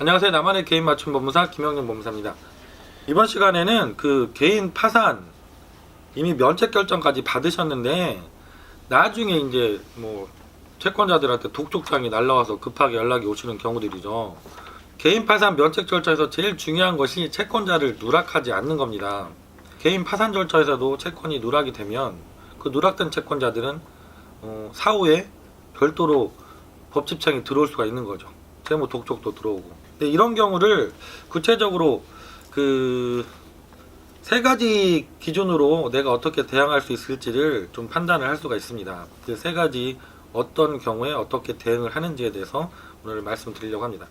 안녕하세요. 나만의 개인 맞춤 법무사 김영준 법무사입니다. 이번 시간에는 그 개인 파산 이미 면책 결정까지 받으셨는데 나중에 이제 뭐 채권자들한테 독촉장이 날라와서 급하게 연락이 오시는 경우들이죠. 개인 파산 면책 절차에서 제일 중요한 것이 채권자를 누락하지 않는 겁니다. 개인 파산 절차에서도 채권이 누락이 되면 그 누락된 채권자들은 어, 사후에 별도로 법집행이 들어올 수가 있는 거죠. 채무 독촉도 들어오고. 근데 이런 경우를 구체적으로 그 세 가지 기준으로 내가 어떻게 대항할 수 있을지를 좀 판단을 할 수가 있습니다. 그 세 가지 어떤 경우에 어떻게 대응을 하는지에 대해서 오늘 말씀드리려고 합니다.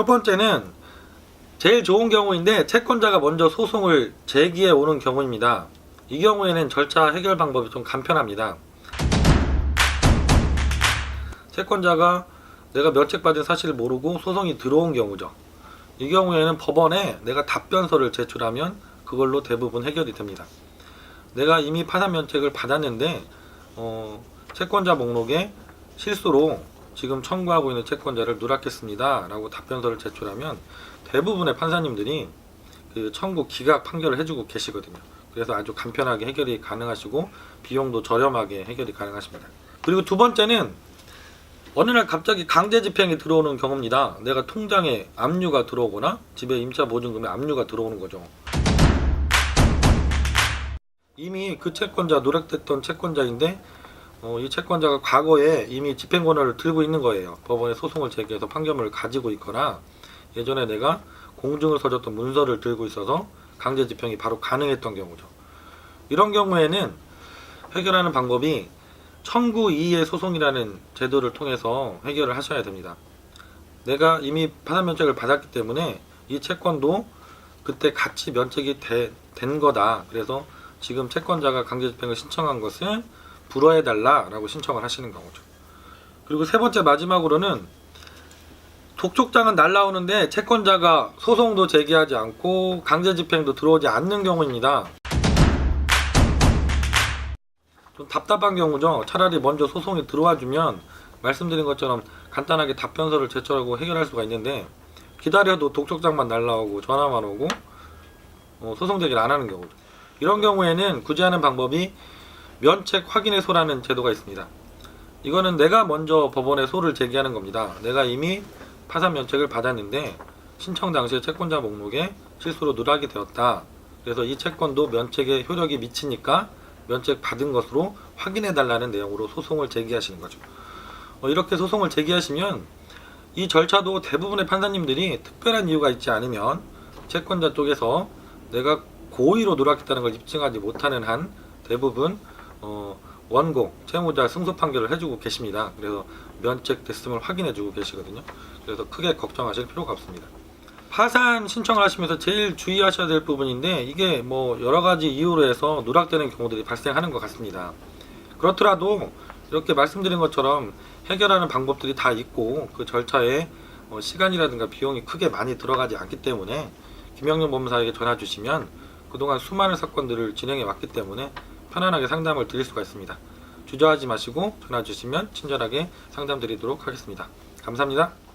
첫 번째는 제일 좋은 경우인데 채권자가 먼저 소송을 제기해 오는 경우입니다. 이 경우에는 절차 해결 방법이 좀 간편합니다. 채권자가 내가 면책 받은 사실을 모르고 소송이 들어온 경우죠. 이 경우에는 법원에 내가 답변서를 제출하면 그걸로 대부분 해결이 됩니다. 내가 이미 파산 면책을 받았는데 어, 채권자 목록에 실수로 지금 청구하고 있는 채권자를 누락했습니다. 라고 답변서를 제출하면 대부분의 판사님들이 그 청구 기각 판결을 해주고 계시거든요. 그래서 아주 간편하게 해결이 가능하시고 비용도 저렴하게 해결이 가능하십니다. 그리고 두 번째는 어느 날 갑자기 강제 집행이 들어오는 경우입니다. 내가 통장에 압류가 들어오거나 집에 임차 보증금에 압류가 들어오는 거죠. 이미 그 채권자 누락됐던 채권자인데 어, 이 채권자가 과거에 이미 집행권을 들고 있는 거예요. 법원에 소송을 제기해서 판결문을 가지고 있거나 예전에 내가 공증을 써줬던 문서를 들고 있어서 강제 집행이 바로 가능했던 경우죠. 이런 경우에는 해결하는 방법이 청구 이의 소송이라는 제도를 통해서 해결을 하셔야 됩니다. 내가 이미 파산 면책을 받았기 때문에 이 채권도 그때 같이 면책이 되- 된 거다. 그래서 지금 채권자가 강제 집행을 신청한 것을 불허해 달라라고 신청을 하시는 경우죠. 그리고 세 번째 마지막으로는 독촉장은 날라오는데 채권자가 소송도 제기하지 않고 강제 집행도 들어오지 않는 경우입니다. 좀 답답한 경우죠. 차라리 먼저 소송이 들어와 주면 말씀드린 것처럼 간단하게 답변서를 제출하고 해결할 수가 있는데 기다려도 독촉장만 날라오고 전화만 오고 어, 소송 제기를 안 하는 경우죠. 이런 경우에는 구제하는 방법이 면책 확인의 소라는 제도가 있습니다. 이거는 내가 먼저 법원에 소를 제기하는 겁니다. 내가 이미 파산 면책을 받았는데 신청 당시에 채권자 목록에 실수로 누락이 되었다. 그래서 이 채권도 면책에 효력이 미치니까 면책 받은 것으로 확인해 달라는 내용으로 소송을 제기하시는 거죠. 어, 이렇게 소송을 제기하시면 이 절차도 대부분의 판사님들이 특별한 이유가 있지 않으면 채권자 쪽에서 내가 고의로 누락했다는 걸 입증하지 못하는 한 대부분 어, 원고 채무자 승소 판결을 해주고 계십니다. 그래서 면책됐음을 확인해주고 계시거든요. 그래서 크게 걱정하실 필요가 없습니다. 파산 신청을 하시면서 제일 주의하셔야 될 부분인데 이게 뭐 여러 가지 이유로 해서 누락되는 경우들이 발생하는 것 같습니다. 그렇더라도 이렇게 말씀드린 것처럼 해결하는 방법들이 다 있고 그 절차에 어, 시간이라든가 비용이 크게 많이 들어가지 않기 때문에 김영준 법무사에게 전화 주시면 그동안 수많은 사건들을 진행해 왔기 때문에 편안하게 상담을 드릴 수가 있습니다. 주저하지 마시고 전화 주시면 친절하게 상담 드리도록 하겠습니다. 감사합니다.